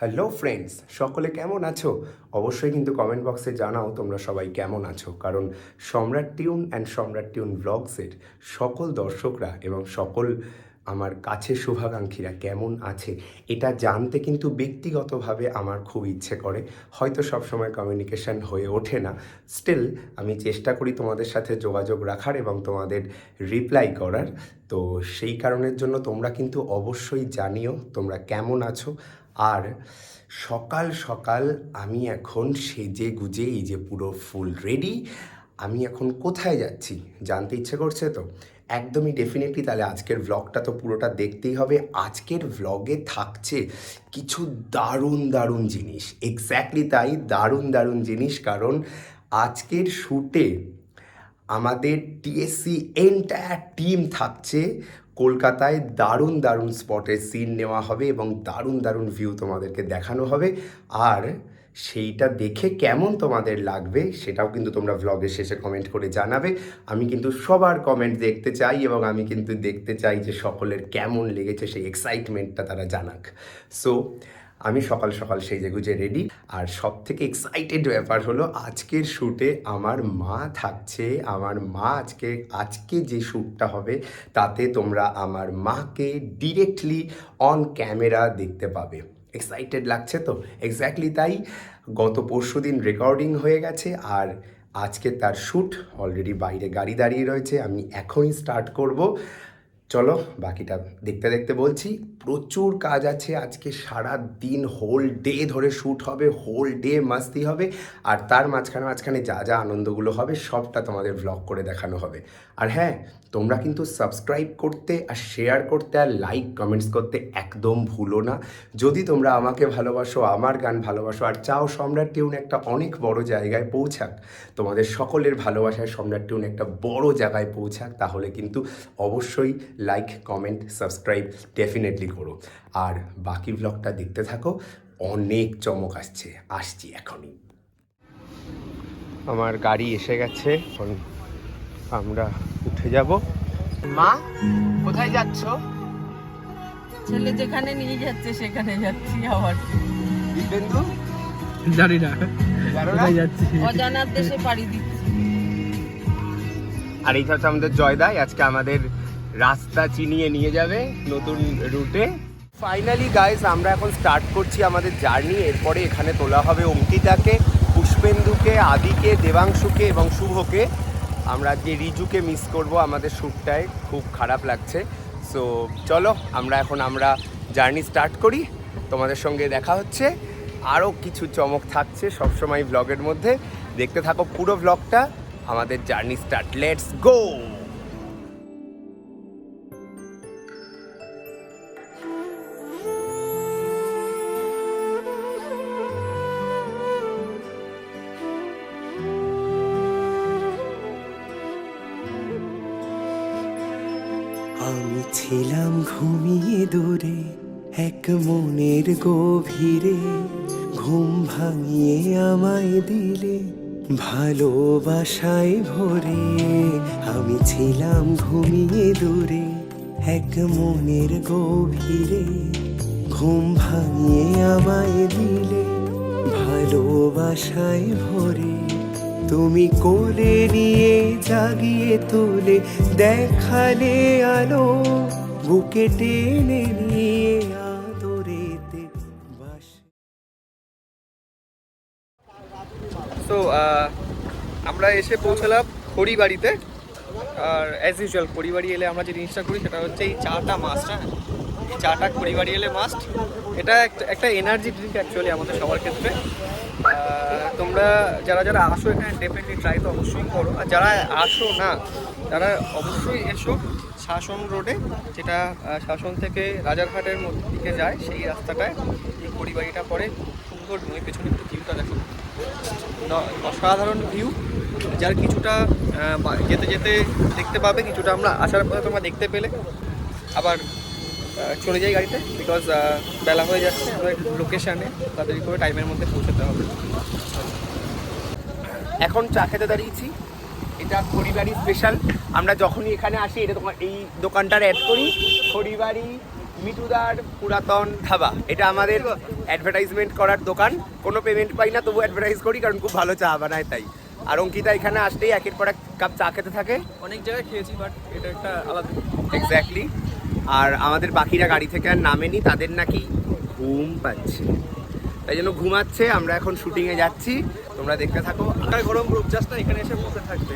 Hello friends সকলে কেমন আছো? অবশ্যই কিন্তু কমেন্ট বক্সে জানাও তোমরা সবাই কেমন আছো। কারণ Samrat Tune and Samrat Tune ব্লগসের সকল দর্শকরা এবং সকল আমার কাছে শুভাকাঙ্ক্ষীরা কেমন আছে, এটা জানতে কিন্তু ব্যক্তিগতভাবে আমার খুব ইচ্ছে করে। হয়তো সবসময় কমিউনিকেশন হয়ে ওঠে না। স্টিল আমি চেষ্টা করি তোমাদের সাথে যোগাযোগ রাখার এবং তোমাদের রিপ্লাই করার। তো সেই কারণের জন্য তোমরা কিন্তু অবশ্যই জানিও তোমরা কেমন আছো। আর সকাল সকাল আমি এখন সেজে গুজে এই যে পুরো ফুল রেডি আমি এখন কোথায় যাচ্ছি জানতে ইচ্ছে করছে তো? একদমই ডেফিনেটলি তাহলে আজকের ভ্লগটা তো পুরোটা দেখতেই হবে। আজকের ভ্লগে থাকছে কিছু দারুণ দারুণ জিনিস। এক্স্যাক্টলি তাই দারুণ দারুণ জিনিস কারণ আজকের শ্যুটে আমাদের টিএসসি এন্টায়ার টিম থাকছে। কলকাতায় দারুণ দারুণ স্পটের সিন নেওয়া হবে এবং দারুণ দারুণ ভিউ তোমাদেরকে দেখানো হবে। আর সেইটা দেখে কেমন তোমাদের লাগবে সেটাও কিন্তু তোমরা ভ্লগের শেষে কমেন্ট করে জানাবে। আমি কিন্তু সবার কমেন্ট দেখতে চাই এবং আমি কিন্তু দেখতে চাই যে সকলের কেমন লেগেছে সেই এক্সাইটমেন্টটা তারা জানাক। সো আমি সকাল সকাল সেজে গুজে রেডি আর সব থেকে এক্সাইটেড ব্যাপার হলো, আজকের শ্যুটে আমার মা থাকছে। আমার মা আজকে আজকে যে শ্যুটটা হবে, তাতে তোমরা আমার মাকে ডিরেক্টলি অন ক্যামেরা দেখতে পাবে। এক্সাইটেড লাগছে তো? এক্স্যাক্টলি তাই গত পরশু দিন রেকর্ডিং হয়ে গেছে, আর আজকে তার শ্যুট অলরেডি বাইরে গাড়ি দাঁড়িয়ে রয়েছে। আমি এখনই স্টার্ট করব। চলো বাকিটা দেখতে দেখতে বলছি, প্রচুর কাজ আছে আজকে সারা দিন হোল ডে ধরে শ্যুট হবে হোল ডে মাস্তি হবে, আর তার মাঝখানে মাঝখানে যা যা আনন্দগুলো হবে সবটা তোমাদের ভ্লগ করে দেখানো হবে। আর হ্যাঁ তোমরা কিন্তু সাবস্ক্রাইব করতে আর শেয়ার করতে আর লাইক কমেন্টস করতে একদম ভুলো না। যদি তোমরা আমাকে ভালোবাসো, আমার গান ভালোবাসো, আর চাও সম্রাট টিউন একটা অনেক বড় জায়গায় পৌঁছাক, তোমাদের সকলের ভালোবাসায় সম্রাট টিউন একটা বড় জায়গায় পৌঁছাক, তাহলে কিন্তু অবশ্যই লাইক কমেন্ট সাবস্ক্রাইব ডেফিনেটলি করো। আর বাকি ব্লগটা দেখতে থাকো, অনেক চমক আসছে, আসছি এখনই। আমার গাড়ি এসে গেছে। আমরা উঠে যাব। মা কোথায় যাচ্ছ? ছেলে যেখানে নিয়ে যাচ্ছে সেখানে যাচ্ছি আবার। বিন্দু জানি না। না? কোথায় যাচ্ছি? অজানার দেশে পাড়ি দিচ্ছি। আর এইটা হচ্ছে আমাদের জয়দাই আজকে আমাদের রাস্তা চিনিয়ে নিয়ে যাবে নতুন রুটে। ফাইনালি গাইস আমরা এখন স্টার্ট করছি আমাদের জার্নি এরপরে এখানে তোলা হবে অঙ্কিতাকে পুষ্পেন্দুকে আদিকে দেবাংশুকে এবং শুভকে। আমরা আজকে রিজুকে মিস করব আমাদের শ্যুটটায়। খুব খারাপ লাগছে। সো চলো, আমরা এখন আমরা জার্নি স্টার্ট করি। তোমাদের সঙ্গে দেখা হচ্ছে। আরও কিছু চমক থাকছে সবসময় ব্লগের মধ্যে। দেখতে থাকো পুরো ব্লগটা আমাদের জার্নি স্টার্ট লেটস গো আমি ছিলাম ঘুমিয়ে দূরে, এক মনের গভীরে। ঘুম ভাঙিয়ে আমায় দিলে ভালোবাসায় ভরে। আমি ছিলাম ঘুমিয়ে দূরে, এক মনের গভীরে। ঘুম ভাঙিয়ে আমায় দিলে ভালোবাসায় ভরে। তুমি কোলে নিয়ে জাগিয়ে তুলে দেখালে আলো, বুকে টেনে নিয়ে আদরেতে বাস। তো আমরা এসে পৌঁছালাম খড়িবাড়িতে আর অ্যাজ ইউজুয়াল খড়িবাড়ি এলে আমরা যে জিনিসটা করি সেটা হচ্ছে এই চাটা মাস্ট হ্যাঁ? এই চাটা খড়িবাড়ি এলে মাস্ট এটা একটা এনার্জি ড্রিঙ্ক অ্যাকচুয়ালি আমাদের সবার ক্ষেত্রে। তোমরা যারা যারা আসো এখানে ডেফিনেটলি ট্রাই তো অবশ্যই করো। আর যারা আসো না, তারা অবশ্যই এসো শাসন রোডে, যেটা শাসন থেকে রাজারহাটের মধ্যে দিকে যায়, সেই রাস্তাটায় এই পড়ে। খুব সুন্দর নয় পেছনে একটু ভিউটা দেখো। অসাধারণ ভিউ যার কিছুটা যেতে যেতে দেখতে পাবে, কিছুটা আমরা আসার পথে তোমরা দেখতে পেলে। আবার চলে যাই গাড়িতে বিকজ বেলা হয়ে যাচ্ছে। আমরা লোকেশানে তাড়াতাড়ি করে টাইমের মধ্যে পৌঁছাতে হবে। এখন চা খেতে দাঁড়িয়েছি। এটা খড়িবাড়ি স্পেশাল আমরা যখনই এখানে আসি এটা তোমার এই দোকানটার অ্যাড করি। খড়িবাড়ি মিটুদার পুরাতন ধাবা। এটা আমাদের অ্যাডভার্টাইজমেন্ট করার দোকান। কোনো পেমেন্ট পাই না তবু অ্যাডভার্টাইজ করি কারণ খুব ভালো চা বানায় তাই। আর অঙ্কিতা এখানে আসতেই একের পর এক কাপ চা খেতে থাকে। অনেক জায়গায় খেয়েছি বাট এটা একটা আলাদা এক্স্যাক্টলি আর আমাদের বাকিরা গাড়ি থেকে আর নামেনি তাদের নাকি ঘুম পাচ্ছে। তাই জন্য ঘুমাচ্ছে আমরা এখন শুটিংয়ে যাচ্ছি। তোমরা দেখতে থাকো। আর গরম রূপ জাস্ট এখানে এসে বসে থাকবে।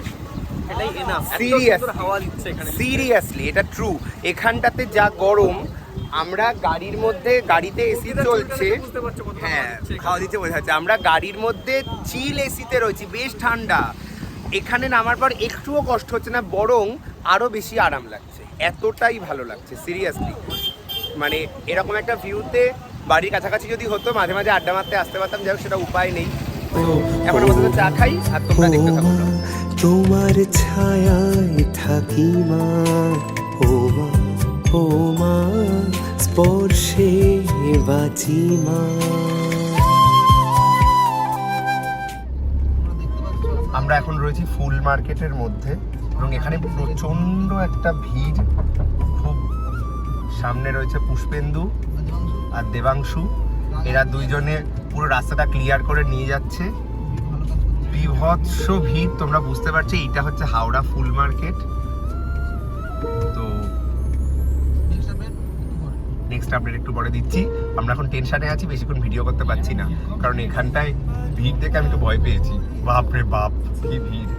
এটাই এনাফ Serious? হাওয়া দিচ্ছে এখানে। সিরিয়াসলি এটা ট্রু এখানটাতে যা গরম আমরা গাড়ির মধ্যে গাড়িতে এসি চলছে। হ্যাঁ হাওয়া দিচ্ছে দিতে বোঝা যাচ্ছে। আমরা গাড়ির মধ্যে চিল এসিতে রয়েছি বেশ ঠান্ডা। এখানে নামার পর একটুও কষ্ট হচ্ছে না বরং আরও বেশি আরাম লাগছে। এতটাই ভালো লাগছে সিরিয়াসলি মানে এরকম একটা ভিউতে বাড়ির কাছাকাছি যদি হতো, মাঝে মাঝে আড্ডা মারতে আসতে পারতাম, যাই সেটা উপায় নেই। তো এখন আমাদের চা খাই, আর তোমরা দেখতে থাকো। তোমার ছায়ায় থাকি মা, ও মা ও মা, স্পর্শে বাঁচি মা। আমরা এখন রয়েছি ফুল মার্কেটের মধ্যে এবং এখানে প্রচণ্ড একটা ভিড়। খুব সামনে রয়েছে পুষ্পেন্দু আর দেবাংশু। এরা দুইজনে পুরো রাস্তাটা ক্লিয়ার করে নিয়ে যাচ্ছে। বিভৎস ভিড়, তোমরা বুঝতে পারছ, এইটা হচ্ছে হাওড়া ফুল মার্কেট। নেক্সট আপডেট একটু পরে দিচ্ছি। আমরা এখন টেনশনে আছি, বেশিক্ষণ ভিডিও করতে পারছি না। কারণ এখানটায় ভিড় দেখে আমি তো ভয় পেয়েছি। বাপ রে বাপ, কি ভিড়।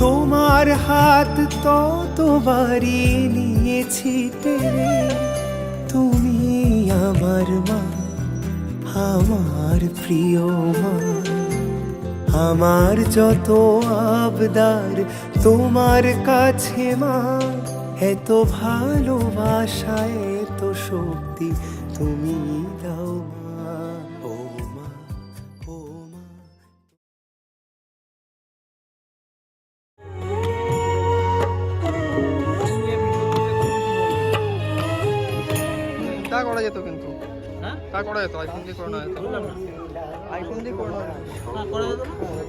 তোমার হাত তত বাড়িয়ে নিয়েছি টেনে। তুমি আমার মা, আমার প্রিয় মা। আমার যত আবদার তোমার কাছে মা, এত ভালোবাসা, এত শক্তি তুমি দাও তা করা যেত কিন্তু। তা করা যেত আইফোন দিয়ে করে নেওয়া যেত আইফোন দিয়ে করে নেওয়া যেত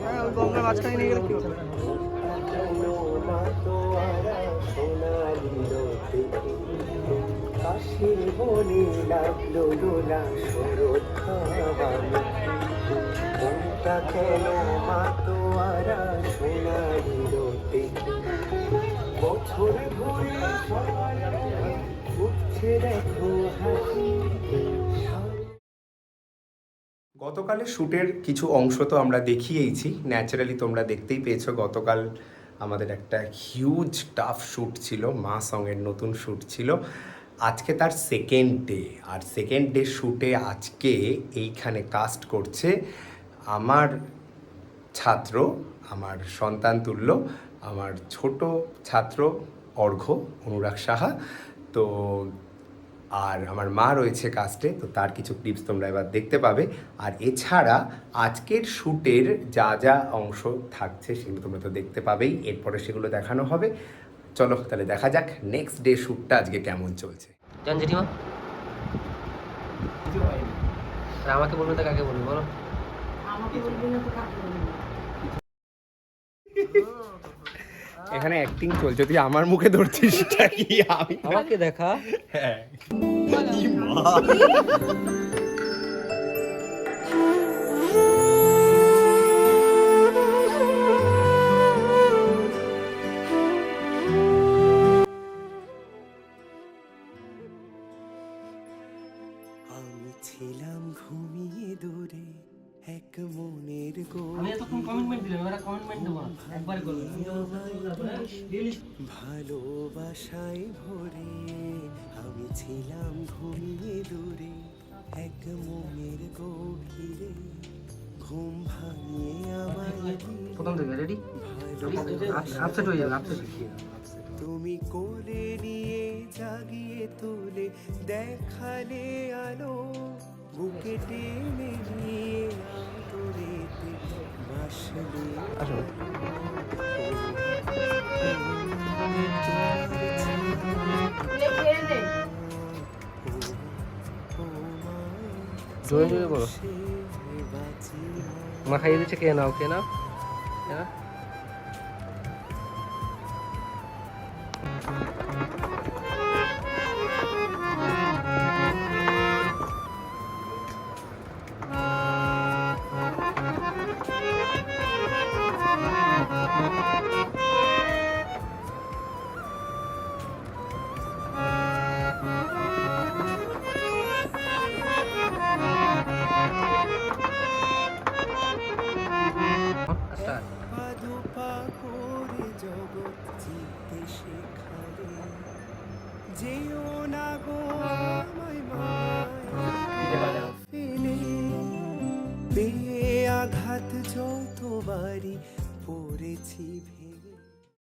হ্যাঁ ওই গঙ্গার মাঝখানে নিয়ে গেলে কি হতো? কাশের বনে লাগল দোলা শরৎ মনটা কেন মাতোয়ারা সোনালি রোতে বছর ঘুরে সবার গতকালের শ্যুটের কিছু অংশ তো আমরা দেখিয়েইছি। ন্যাচারালি তোমরা দেখতেই পেয়েছ, গতকাল আমাদের একটা হিউজ টাফ শ্যুট ছিল, মা সঙ্গের নতুন শ্যুট ছিল। আজকে তার সেকেন্ড ডে আর সেকেন্ড ডে শ্যুটে আজকে এইখানে কাস্ট করছে আমার ছাত্র, আমার সন্তান তুল্য, আমার ছোট ছাত্র অর্ঘ্য অনুরাগ সাহা। তো আর আমার মা রয়েছে কাস্টে তো তার কিছু ক্লিপস তোমরা এবার দেখতে পাবে। আর এছাড়া আজকের শ্যুটের যা যা অংশ থাকছে সেগুলো তোমরা তো দেখতে পাবেই এরপরে সেগুলো দেখানো হবে। চলো তাহলে দেখা যাক নেক্সট ডে শ্যুটটা আজকে কেমন চলছে। জান জেঠিমা আর আমাকে বলবে তো কাকে বলবে বলো। এখানে অ্যাক্টিং চলছে তুই আমার মুখে ধরছিস কি আমি? আমাকে দেখা। হ্যাঁ। আমি ছিলাম ঘুমিয়ে দূরে। এক মনের আমি এতক্ষণ কমিটমেন্ট দিলাম এবার কমিটমেন্ট দেবো না একবার করবে ভালোবাসায় ভরে আমি ছিলাম ঘুমিয়ে দূরে এক মনের গভীরে। ঘুম ভাঙিয়ে আমায় দিলে প্রথম থেকে রেডি আপসেট হয়ে যাবে আপসেট তুমি কোলে নিয়ে জাগিয়ে তুলে দেখালে আলো বুকে টেনে নিয়ে আদরেতে বাসলে ও জোরে জোরে বলো। সে মা খাইয়ে দিচ্ছে কে নাও কে নাও। শেখালে যেও না গো আমায় মায়া ফেলে পেয়ে আঘাত যতবারই পড়েছি